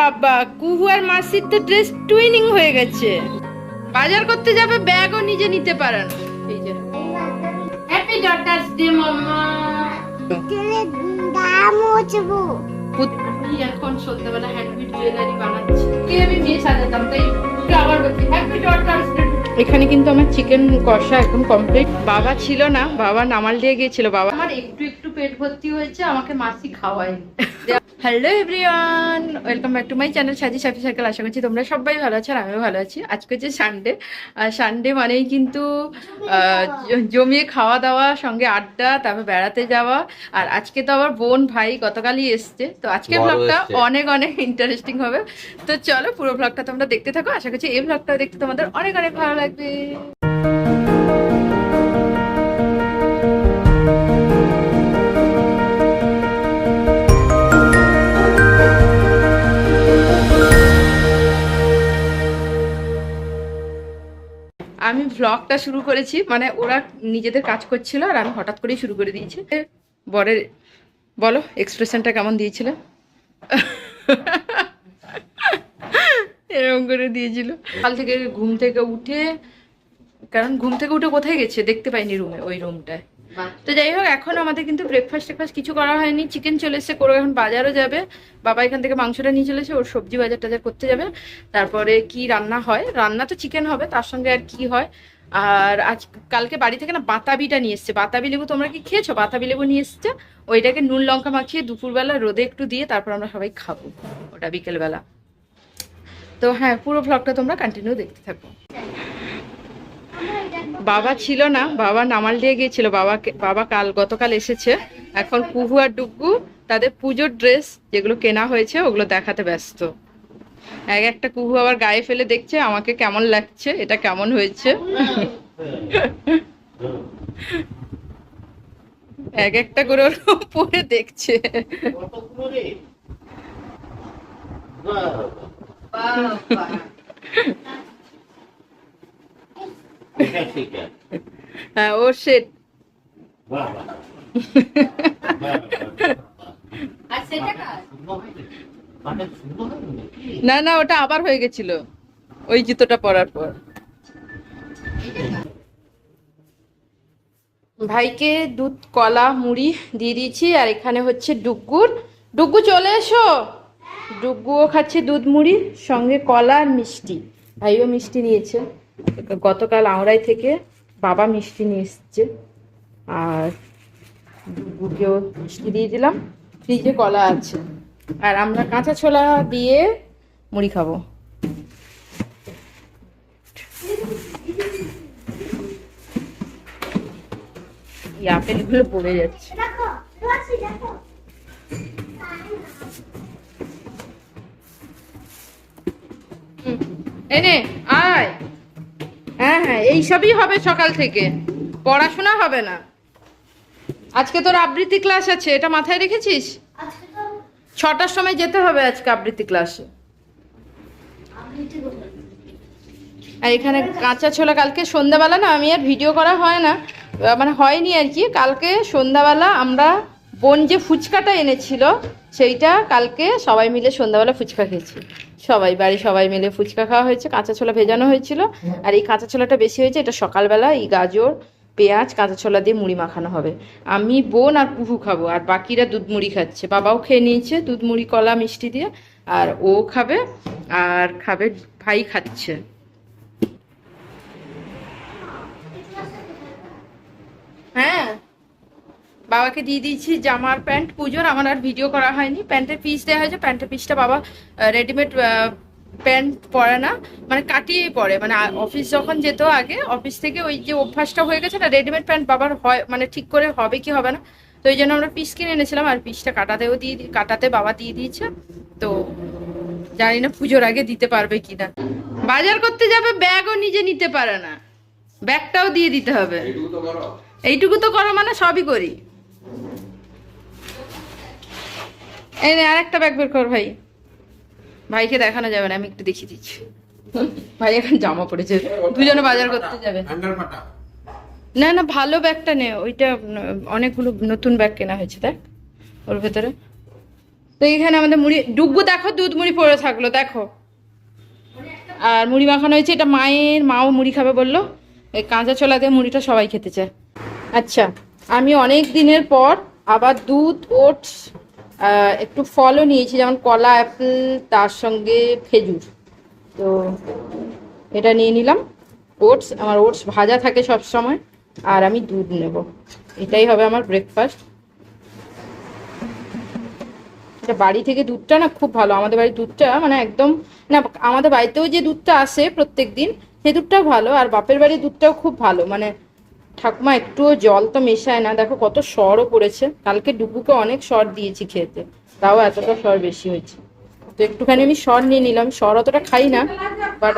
বাবা কুহু আর মাসির তো ড্রেস টুইনিং হয়ে গেছে। বাজার করতে যাবে ব্যাগও নিজে নিতে পারে না। এই যে। হ্যাপি ডটার্স ডে মাম্মা। আমি এখন সন্ধ্যাবেলা হ্যান্ডমেড জুয়েলারি বানাচ্ছি। কে আমি বিয়ে সাজাতাম তাই আবার বলছি হ্যাপি ডটার্স ডে এখানে কিন্তু আমার চিকেন কষা একদম কমপ্লিট বাবা ছিল না বাবা নামাল দিয়ে গিয়েছিল বাবা। আমার একটু একটু পেট ভর্তি হয়েছে আমাকে মাসি খাওয়ায়নি। Hello everyone welcome back to my channel সাজি সাফি সাইকেল আশা করছি তোমরা সবাই ভালো আছো আর আমিও ভালো আছি। আজকে হচ্ছে সানডে আর সানডে মানেই কিন্তু জমিয়ে খাওয়া দাওয়া সঙ্গে আড্ডা তারপর বেড়াতে যাওয়া। আর আজকে তো আবার বোন ভাই গতকালই এসছে। তো আজকে ব্লগটা অনেক অনেক ইন্টারেস্টিং হবে। তো চলো পুরো ব্লগটা তোমরা দেখতে থাকো। আশা করছি এই ব্লগটা দেখতে তোমাদের অনেক অনেক ভালো লাগবে। আমি ভ্লগটা শুরু করেছি মানে ওরা নিজেদের কাজ করছিল আর আমি হঠাৎ করেই শুরু করে দিয়েছি। বরের, বলো এক্সপ্রেশনটা কেমন দিয়েছিল? এরকম করে দিয়েছিল। কাল থেকে ঘুম থেকে উঠে কারণ ঘুম থেকে উঠে কোথায় গেছে? দেখতে পাইনি রুমে ওই রুমটায় তো যাই হোক এখন আমাদের কিন্তু ব্রেকফাস্ট টেকফাস্ট কিছু করা হয়নি। চিকেন চলে এসেছে করে এখন বাজারও যাবে। বাবা এখান থেকে মাংসটা নিয়ে চলেছে ওর সবজি বাজার টাজার করতে যাবে। তারপরে কি রান্না হয়? রান্না তো চিকেন হবে তার সঙ্গে আর কি হয়? আর আজ কালকে বাড়ি থেকে না বাতাবিটা নিয়ে এসছে। বাতাবি লেবু তোমরা কি খেয়েছো? বাতাবি লেবু নিয়ে এসছে। ওইটাকে নুন লঙ্কা মাখিয়ে দুপুরবেলা রোদে একটু দিয়ে তারপর আমরা সবাই খাব। ওটা বিকেলবেলা। তো হ্যাঁ পুরো ভ্লগটা তোমরা কন্টিনিউ দেখতে থাকো। বাবা ছিল না, বাবা নামাল দিয়ে গিয়েছিল। বাবাকে, বাবা কাল, গতকাল এসেছে। এখন কুহু আর ডুগ্গু তাদের পুজোর ড্রেস যেগুলো কেনা হয়েছে, ওগুলো দেখাতে ব্যস্ত। এক একটা কুহু আবার গায়ে ফেলে দেখছে, আমাকে কেমন লাগছে, এটা কেমন হয়েছে। এক একটা করে ওর পরে দেখছে হ্যাঁ সেট না না, ওটা আবার হয়ে গেছিল। ওই জুতোটা পরার পর। ভাইকে দুধ, কলা, মুড়ি দিয়ে দিয়েছি, আর এখানে হচ্ছে ডুগ্গুর। ডুগ্গু, চলে এসো। ডুগ্গুও খাচ্ছে দুধ মুড়ি, সঙ্গে কলা আর মিষ্টি। ভাইও মিষ্টি নিয়েছে। গতকাল আওড়াই থেকে বাবা মিষ্টি নিয়ে এসছে। আর ডুগ্গুকেও মিষ্টি দিয়ে দিলাম। ফ্রিজে কলা আছে। আর আমরা কাঁচা ছোলা দিয়ে মুড়ি খাব। এই আপেলগুলো পড়ে যাচ্ছে। এনে আয়। হ্যাঁ হ্যাঁ এইসবই হবে সকাল থেকে। পড়াশোনা হবে না। আজকে তোর আবৃত্তি ক্লাস আছে এটা মাথায় রেখেছিস? ছটার সময় যেতে হবে আজকে আবৃত্তি ক্লাসে। আর এখানে কাঁচা ছোলা কালকে সন্ধ্যাবেলা না আমি আর ভিডিও করা হয় না। মানে হয়নি আর কি কালকে সন্ধ্যাবেলা আমরা বোন যে ফুচকাটা এনেছিল সেইটা কালকে সবাই মিলে সন্ধ্যাবেলা ফুচকা খেয়েছি। সবাই বাড়ি সবাই মিলে ফুচকা খাওয়া হয়েছে, কাঁচা ছোলা ভেজানো হয়েছিল। আর এই কাঁচা ছোলাটা বেশি হয়েছে, এটা সকালবেলা এই গাজর, পেঁয়াজ, কাঁচা ছোলা দিয়ে মুড়ি মাখানো হবে। আমি বোন আর কুহু খাব, আর বাকিরা দুধ মুড়ি খাচ্ছে। বাবাও খেয়ে নিয়েছে, দুধ মুড়ি, কলা, মিষ্টি দিয়ে, আর ও খাবে, আর খাবে, ভাই খাচ্ছে। হ্যাঁ? বাবাকে দিয়ে দিয়েছি জামার প্যান্ট। পুজোর আমার আর ভিডিও করা হয়নি। প্যান্টের পিস দেওয়া হয়েছে। প্যান্টের পিসটা বাবা রেডিমেড প্যান্ট পরে না মানে কাটিয়েই পরে। মানে অফিস যখন যেত আগে অফিস থেকে ওই যে অভ্যাসটা হয়ে গেছে না রেডিমেড প্যান্ট বাবার হয় মানে ঠিক করে হবে কি হবে না তো ওই জন্য আমরা পিস কিনে এনেছিলাম আর পিসটা কাটাতেও দিয়ে কাটাতে বাবা দিয়ে দিয়েছে। তো জানি না পুজোর আগে দিতে পারবে কিনা। বাজার করতে যাবে ব্যাগও নিজে নিতে পারে না। ব্যাগটাও দিয়ে দিতে হবে। এইটুকু তো করো মানে সবই করি। এই নে আরেকটা ব্যাগ বের কর ভাই। ভাইকে দেখানো যাবে না আমি একটু দেখিয়ে দিচ্ছি। ভাই এখন জামা পড়েছে। দুজনে বাজার করতে যাবে। না না ভালো ব্যাগটা নে। ওইটা অনেকগুলো নতুন ব্যাগ কেনা হয়েছে দেখ। ওর ভেতরে। তো এখানে আমাদের মুড়ি ডুগু দেখো দুধ মুড়ি পড়ে থাকল দেখো। আর মুড়ি মাখানো হয়েছে এটা মায়ের মাও মুড়ি খাবে বলল। এই কাঁচা ছোলা দিয়ে মুড়িটা সবাই খেতে চায়। আচ্ছা। আমি অনেক দিনের পর আবার দুধ, ওটস একটু ফলও নিয়েছি, যেমন কলা, অ্যাপেল, তার সঙ্গে খেজুর। তো এটা নিয়ে নিলাম। ওটস, আমার ওটস ভাজা থাকে সব সময় আর আমি দুধ নেব। এটাই হবে আমার ব্রেকফাস্ট এটা বাড়ি থেকে দুধটা না খুব ভালো। আমাদের বাড়ির দুধটা মানে একদম, না, আমাদের বাড়িতেও যে দুধটা আসে প্রত্যেক দিন সে দুধটাও ভালো, আর বাপের বাড়ির দুধটাও খুব ভালো। মানে ঠাকুমা একটুও জল তো মেশায় না। দেখো কত সরও পড়েছে। কালকে ডুবুকে অনেক সর দিয়েছি খেতে। তাও এতটা সর বেশি হয়েছে। তো একটুখানি আমি সর নিয়ে নিলাম। সর অতটা খাই না বাট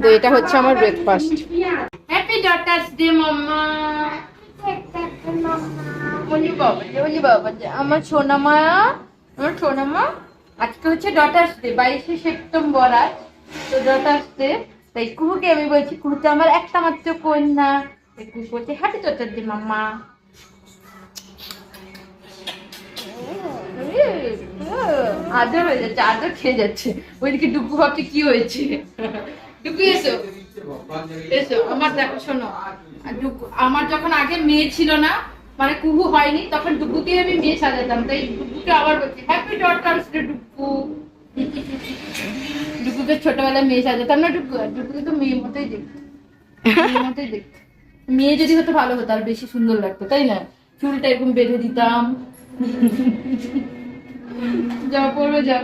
তো এটা হচ্ছে আমার breakfast happy daughters day mamma আমার সোনামা আমার সোনামা আজকে হচ্ছে ডটার্স ডে বাইশে সেপ্টেম্বর আজ। তো ডটার্স ডে তাই কুহুকে আমি বলছি কুহু তো আমার একটা মাত্র কন্যা। তাই কুহু বলছে হ্যাপি ডটার্স ডে মাম্মা। আদর হয়ে যাচ্ছে, আদর খেয়ে যাচ্ছে। ওইদিকে কি হয়েছে? এসো। এসো, আমার দেখো, শোনো। আমার যখন আগে মেয়ে ছিল না মানে কুহু হয়নি, তখন ডুকুকে আমি মেয়ে সাজাতাম। তাই ডুকুকে আবার বলছি হ্যাপি ডটার্স ডে ডুকু ডুকুকে ছোটবেলায় মেয়ে সাজাতাম না ডুকু ডুকুকে তো মেয়ে মতোই দেখতে মেয়ের মতোই দেখতে মেয়ে যদি হতো ভালো হতো আর বেশি সুন্দর লাগতো তাই না চুলটা এরকম বেঁধে দিতাম যা পড়বে যা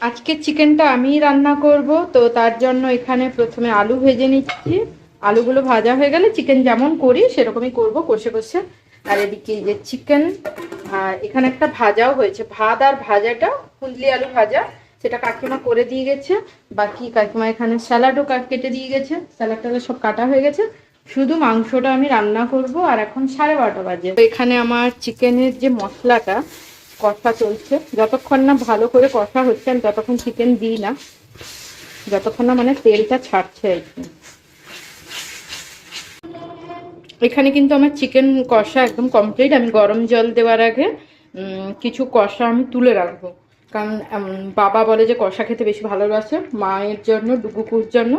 আজকে চিকেনটা আমি রান্না করব, তো তার জন্য এখানে প্রথমে আলু ভেজে নিচ্ছি। আলুগুলো ভাজা হয়ে গেলে চিকেন যেমন করি, সেরকমই করব, কষে কষে। আর এদিকে যে চিকেন এখানে একটা ভাজাও হয়েছে। ভাত আর ভাজাটা কুন্দলি আলু ভাজা, সেটা কাকিমা করে দিয়ে গেছে। বাকি কাকিমা এখানে স্যালাডও কেটে দিয়ে গেছে। স্যালাডটা সব কাটা হয়ে গেছে। শুধু মাংসটা আমি রান্না করব, আর এখন সাড়ে বারোটা বাজে। এখানে আমার চিকেনের যে মশলাটা, কষা চলছে। যতক্ষণ না ভালো করে কষা হচ্ছে, আমি ততক্ষণ চিকেন দিই না। যতক্ষণ না মানে তেলটা ছাড়ছে আর কি। এখানে কিন্তু আমার চিকেন কষা একদম কমপ্লিট আমি গরম জল দেওয়ার আগে কিছু কষা আমি তুলে রাখব। কারণ বাবা বলে যে কষা খেতে বেশি ভালোবাসে। মায়ের জন্য ডুবুকুর জন্য,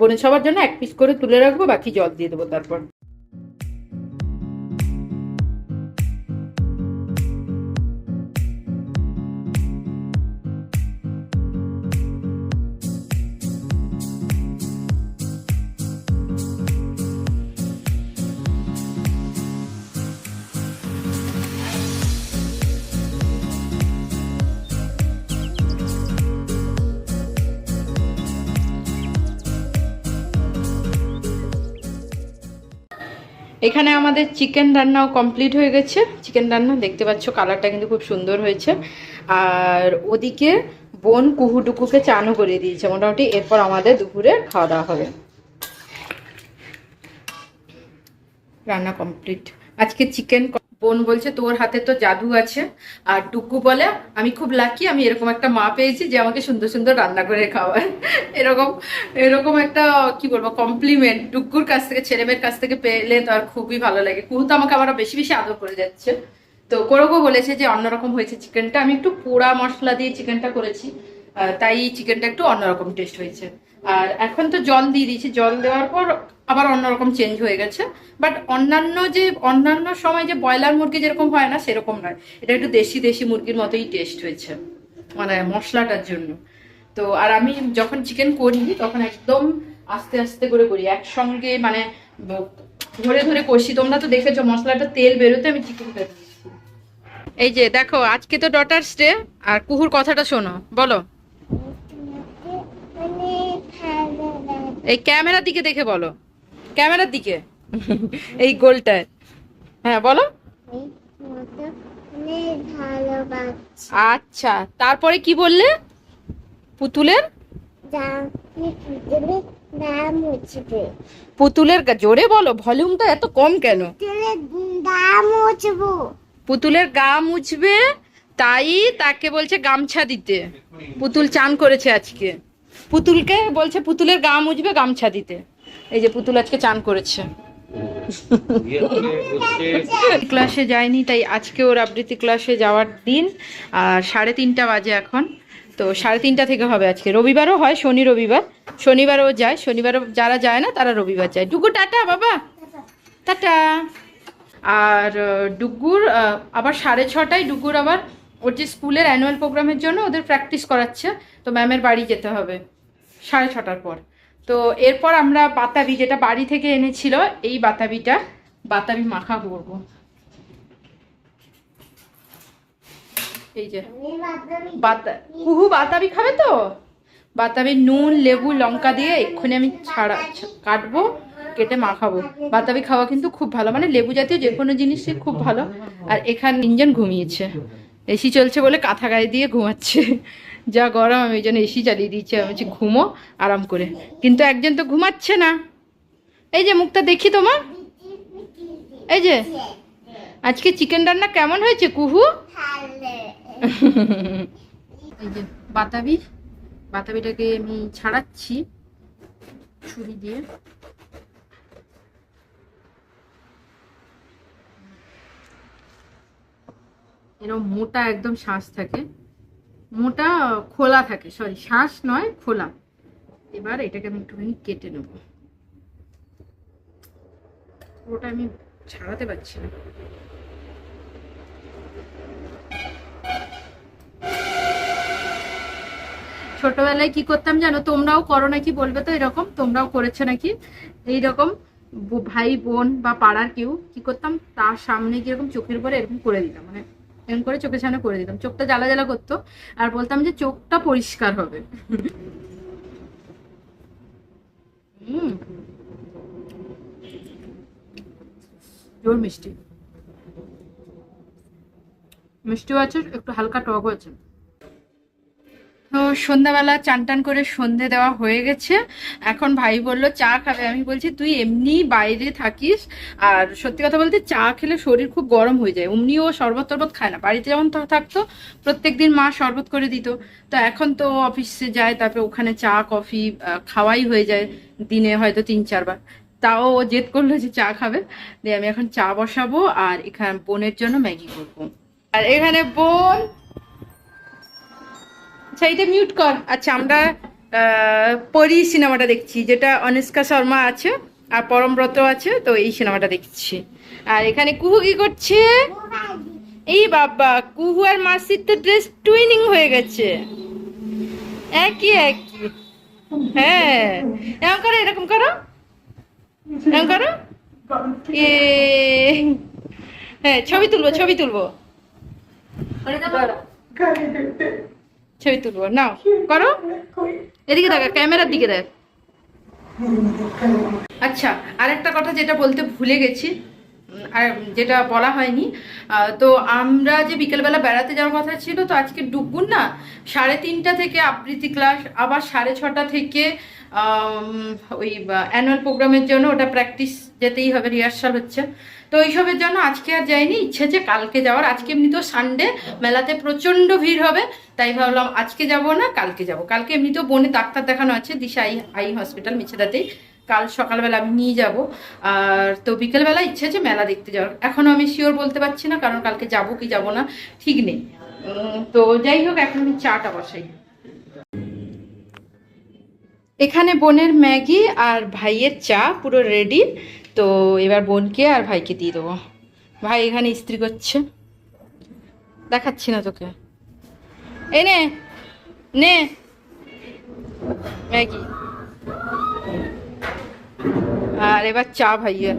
বোনের সবার জন্য এক পিস করে তুলে রাখব, বাকি জল দিয়ে দেবো তারপর। এখানে আমাদের চিকেন রান্নাও কমপ্লিট হয়ে গেছে। চিকেন রান্না দেখতে পাচ্ছ কালারটা কিন্তু খুব সুন্দর হয়েছে। আর ওদিকে বোন কুহুটুকুকে চানও করে দিয়েছে। মোটামুটি এরপর আমাদের দুপুরে খাওয়া দাওয়া হবে। রান্না কমপ্লিট। আজকে চিকেন বোন বলছে, তোর হাতে তো জাদু আছে। আর টুকু বলে, আমি খুব লাকি আমি এরকম একটা মা পেয়েছি যে আমাকে সুন্দর সুন্দর রান্না করে খাওয়ায়। এরকম এরকম একটা, কি বলব কমপ্লিমেন্ট টুকুর কাছ থেকে, ছেলে মেয়ের কাছ থেকে পেলে তো আর খুবই ভালো লাগে। কুহু তো আমাকে আবার বেশি বেশি আদর করে যাচ্ছে। তো কোরকও বলেছে যে, অন্যরকম হয়েছে চিকেনটা আমি একটু পোড়া মশলা দিয়ে চিকেনটা করেছি তাই চিকেনটা একটু অন্যরকম টেস্ট হয়েছে। আর এখন তো জল দিয়ে দিয়েছি, জল দেওয়ার পর আবার অন্যরকম চেঞ্জ হয়ে গেছে। বাট অন্যান্য যে, অন্যান্য সময় যে ব্রয়লার মুরগি যেরকম হয় না, সেরকম নয়। এটা একটু দেশি দেশি মুরগির মতোই টেস্ট হয়েছে মানে মশলাটার জন্য। তো আর আমি যখন চিকেন করি, তখন একদম আস্তে আস্তে করে করি। একসঙ্গে মানে ধরে ধরে কষি। তোমরা তো দেখেছ মশলাটা তেল বেরোতে আমি চিকেন এই যে দেখো, আজকে তো ডটার্স ডে আর কুহুর কথাটা শোনো, বলো অনেক ভালো লাগে এই ক্যামেরার দিকে দেখে বলো। ক্যামেরার দিকে। এই গোলটায়। হ্যাঁ বলো। আচ্ছা তারপরে কি বললে? পুতুলের? পুতুলের জোরে বলো, ভলিউমটা এত কম কেন? পুতুলের গা মুছবে, তাই তাকে বলছে গামছা দিতে। পুতুল চান করেছে আজকে। পুতুলকে বলছে পুতুলের গা মুছবে গামছা দিতে। এই যে পুতুল আজকে চান করেছে। ক্লাসে যায়নি তাই আজকে ওর আবৃত্তি ক্লাসে যাওয়ার দিন আর সাড়ে তিনটা বাজে এখন। তো সাড়ে তিনটা থেকে হবে আজকে। রবিবারও হয় শনি রবিবার। শনিবারও যায় শনিবারও যারা যায় না তারা রবিবার যায়। ডুগু টাটা বাবা। টাটা। আর ডুগুর আবার সাড়ে ছটায় ডুগুর আবার ওর যে স্কুলের অ্যানুয়াল প্রোগ্রামের জন্য ওদের প্র্যাকটিস করাচ্ছে তো ম্যামের বাড়ি যেতে হবে। সাড়ে ছটার পর। তো এরপর আমরা বাতাবি, যেটা বাড়ি থেকে এনেছিল, এই বাতাবিটা বাতাবি মাখা করব। এই যে, বাতা বাতাবি খাবে তো? বাতাবি নুন, লেবু, লঙ্কা দিয়ে এক্ষুনি আমি ছাড়া, কাটবো, কেটে মাখাবো। বাতাবি খাওয়া কিন্তু খুব ভালো মানে লেবু জাতীয় যে কোনো জিনিসই খুব ভালো। আর এখানে তিনজন ঘুমিয়েছে। এসি চলছে বলে কাঁথা গায়ে দিয়ে ঘুমাচ্ছে। যা গরম, আমি ওই জন্য এসি চালিয়ে দিচ্ছি আমি বলছি ঘুমো, আরাম করে। কিন্তু একজন তো ঘুমাচ্ছে না। এই যে মুখটা দেখি তোমার। এই যে, আজকে চিকেন রান্না কেমন হয়েছে কুহু? এই যে বাতাবি, বাতাবিটাকে আমি ছাড়াচ্ছি ছুরি দিয়ে। এরকম মোটা একদম শ্বাস থাকে। মোটা, খোলা থাকে। সরি শ্বাস নয়, খোলা। এবার এটাকে আমি একটুখানি কেটে নেব। পুরোটা আমি ছাড়াতে পারছি না। ছোটবেলায় কি করতাম জানো? তোমরাও করো নাকি? বলবে তো এরকম। তোমরাও করেছ নাকি? এইরকম ভাই, বোন বা পাড়ার কেউ কি করতাম? তার সামনে গিয়ে এরকম চোখের উপরে এরকম করে দিতাম। মানে এরকম করে চোখের সামনে করে দিতাম। চোখটা জ্বালা জ্বালা করতো আর বলতাম যে চোখটা পরিষ্কার হবে। জোর মিষ্টি। মিষ্টিও আছে, একটু হালকা টকও আছে। তো সন্ধ্যাবেলা চান টান করে সন্ধে দেওয়া হয়ে গেছে। এখন ভাই বলল, চা খাবে। আমি বলছি, তুই এমনি বাইরে থাকিস আর সত্যি কথা বলতে চা খেলে শরীর খুব গরম হয়ে যায়। অমনিও শরবত টরবত খায় না। বাড়িতে যেমন থাকতো, প্রত্যেকদিন মা শরবত করে দিত। তো এখন তো অফিসে যায়, তারপরে ওখানে চা, কফি খাওয়াই হয়ে যায় দিনে হয়তো তিন চারবার তাও ও জেদ করল যে চা খাবে। দিয়ে আমি এখন চা বসাবো আর এখানে বোনের জন্য ম্যাগি করব। আর এখানে বোন আচ্ছা এটা মিউট কর। আচ্ছা আমরা পরি সিনেমাটা দেখছি, যেটা অনুষ্কা শর্মা আছে আর পরমব্রত আছে, তো এই সিনেমাটা দেখছি। আর এখানে কুহু কি করছে? এই বাবা, কুহু আর মাসির তো ড্রেস টুইনিং হয়ে গেছে। একই একই। হ্যাঁ। এরকম করো এরকম করো। এরকম করো। এ হ্যাঁ ছবি তুলবো ছবি তুলবো। ছবি তুলবো। নাও, করো। এদিকে দেখা ক্যামেরার দিকে দেখ। আচ্ছা আরেকটা কথা যেটা বলতে ভুলে গেছি আর যেটা বলা হয়নি তো আমরা যে বিকেলবেলা বেড়াতে যাওয়ার কথা ছিল, তো আজকে ডুবুন না, সাড়ে তিনটা থেকে আবৃত্তি ক্লাস, আবার সাড়ে ছটা থেকে ওই অ্যানুয়াল প্রোগ্রামের জন্য ওটা প্র্যাকটিস যেতেই হবে রিহার্সাল হচ্ছে। তো এইসবের জন্য আজকে আর যাইনি, ইচ্ছে যে কালকে যাওয়ার। আজকে এমনি তো সানডে মেলাতে প্রচণ্ড ভিড় হবে, তাই ভাবলাম আজকে যাব না, কালকে যাব। কালকে এমনিতেও বনে ডাক্তার দেখানো আছে, দিশা আই আই হসপিটাল মিছেদাতেই। কাল সকালবেলা আমি নিয়ে যাব। আর তো বিকেলবেলা ইচ্ছে আছে মেলা দেখতে যাওয়ার। এখনও আমি শিওর বলতে পারছি না, কারণ কালকে যাব কি যাব না, ঠিক নেই। তো যাই হোক, এখন আমি চাটা বসাই। এখানে বোনের ম্যাগি আর ভাইয়ের চা, পুরো রেডি তো এবার বোনকে আর ভাইকে দিয়ে দেবো। ভাই এখানে ইস্ত্রি করছে। দেখাচ্ছি না তোকে। এ নে নে। ম্যাগি। আর এবার চা ভাইয়ের।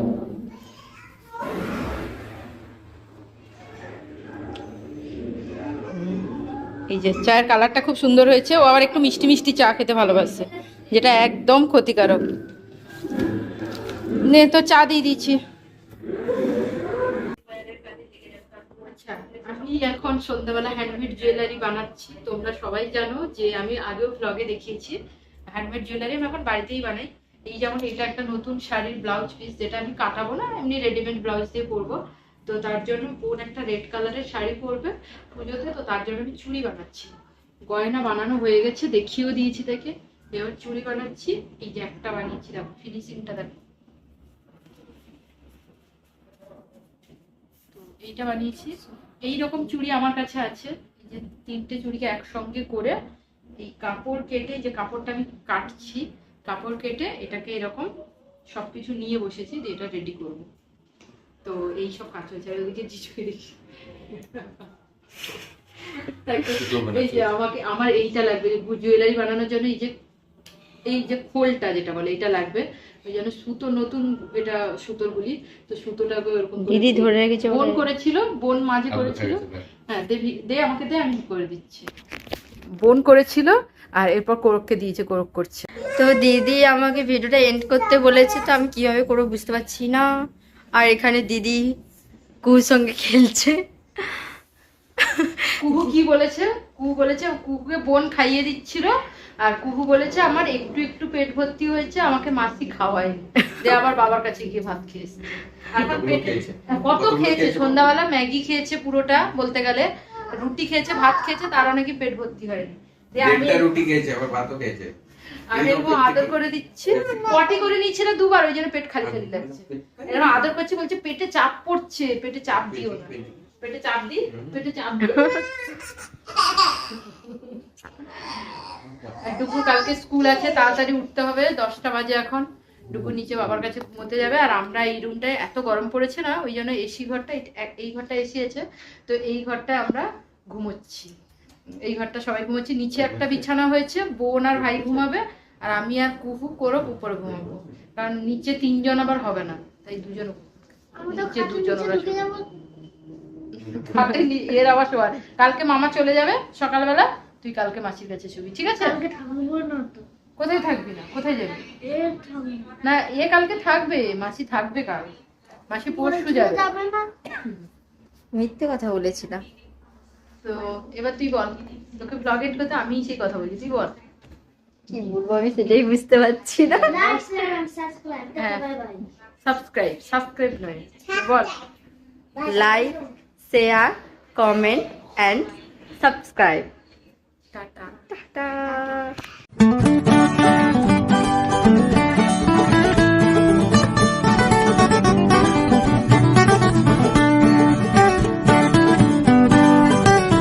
এই যে চায়ের কালারটা খুব সুন্দর হয়েছে। ও আবার একটু মিষ্টি মিষ্টি চা খেতে ভালোবাসে, যেটা একদম ক্ষতিকারক। নে, তো চা দিয়ে দিচ্ছি। আচ্ছা আমি এখন সন্ধ্যাবেলা হ্যান্ডমেড জুয়েলারি বানাচ্ছি। তোমরা সবাই জানো যে আমি আগেও ব্লগে দেখিয়েছি। হ্যান্ডমেড জুয়েলারি আমি এখন বাড়িতেই বানাই। এই যেমন এটা একটা নতুন শাড়ির ব্লাউজ পিস যেটা আমি কাটাবো না, এমনি রেডিমেড ব্লাউজ দিয়ে পরবো। তো তার জন্য বোন একটা রেড কালারের শাড়ি পরবে পুজোতে, তো তার জন্য আমি চুড়ি বানাচ্ছি। গয়না বানানো হয়ে গেছে, দেখিয়েও দিয়েছি তাকে। এবার চুড়ি বানাচ্ছি। এই যে একটা বানিয়েছি, দেখো ফিনিশিংটা দেখো। এইটা বানিয়েছি। এই রকম চুড়ি আমার কাছে আছে। এই যে তিনটে চুড়িকে একসঙ্গে করে এই কাপড় কেটে যে কাপড়টা আমি কাটছি কাপড় কেটে এটাকে এরকম সবকিছু নিয়ে বসেছি যে এটা রেডি করব। তো এই সব কাজ হয়েছে। আর ওদিকে জিজুকে দেখি এই যে আমাকে আমার এইটা লাগবে জুয়েলারি বানানোর জন্য এই যে এই যে খোলটা যেটা বলে এটা লাগবে। ওই জন্য সুতো নতুন এটা সুতোর গুলি তো সুতোটাকে ওরকম দিদি ধরে রেখেছে বোন। করেছিল বোন মাঝে করেছিল। হ্যাঁ দে ভি- দে আমাকে দে আমি করে দিচ্ছি। বোন করেছিল আর এরপর কোরককে দিয়েছে কোরক করছে। তো দিদি আমাকে ভিডিওটা এন্ড করতে বলেছে তো আমি কীভাবে করব বুঝতে পারছি না। আর এখানে দিদি কুর সঙ্গে খেলছে। কুহু কি বলেছে? কুহু বলেছে কুহুকে বোন খাইয়ে দিচ্ছিল আর কুহু বলেছে আমার একটু একটু পেট ভর্তি হয়েছে আমাকে মাসি খাওয়ায়নি। দে আবার বাবার কাছে গিয়ে ভাত খেয়েছে? হ্যাঁ, কত খেয়েছে? সন্ধ্যাবেলা ম্যাগি খেয়েছে পুরোটা বলতে গেলে। রুটি খেয়েছে ভাত খেয়েছে তার নাকি পেট ভর্তি হয়নি। আমি রুটি খেয়েছে আবার ভাতও খেয়েছে। আমি এরকম আদর করে দিচ্ছি। পটি করে নিচ্ছে না দুবার ওই জন্য পেট খালি খালি লাগছে। এরকম আদর করছে বলছে পেটে চাপ পড়ছে পেটে চাপ দিও না। পেটে চাপ দি পেটে চাপ আর ডুকুর কালকে স্কুল আছে তাড়াতাড়ি উঠতে হবে দশটা বাজে এখন। ডুকুর নিচে বাবার কাছে ঘুমোতে যাবে আর আমরা এই রুমটায় এত গরম পড়েছে না ওই জন্য এসি ঘরটা এই- ঘরটা এসি আছে তো এই ঘরটায় আমরা ঘুমোচ্ছি। এই ঘরটা সবাই ঘুমোচ্ছি নিচে একটা বিছানা হয়েছে বোন আর ভাই ঘুমাবে আর আমি আর কুহু করব উপরে ঘুমাবো। কারণ নিচে তিনজন আবার হবে না তাই দুজন নিচে দুজন ওরা নি- এর আবার শোয়ার কালকে মামা চলে যাবে সকালবেলা তুই কালকে মাসির কাছে শুবি ঠিক আছে? কালকে থাকব না তো। কোথায় থাকবি না? কোথায় যাবি? না। এ কালকে থাকবে মাসি থাকবে কাল। মাসি পরশু যাবে। মিথ্যে কথা বলেছিলাম। তো এবার তুই বল তোকে ব্লগ এড করতে আমি সেই কথা বলছি তুই বল। কি বলব আমি সেটাই বুঝতে পারছি না। সাবস্ক্রাইব হ্যাঁ। বাই বাই সাবস্ক্রাইব সাবস্ক্রাইব নয় বল। Like share comment and subscribe tata tata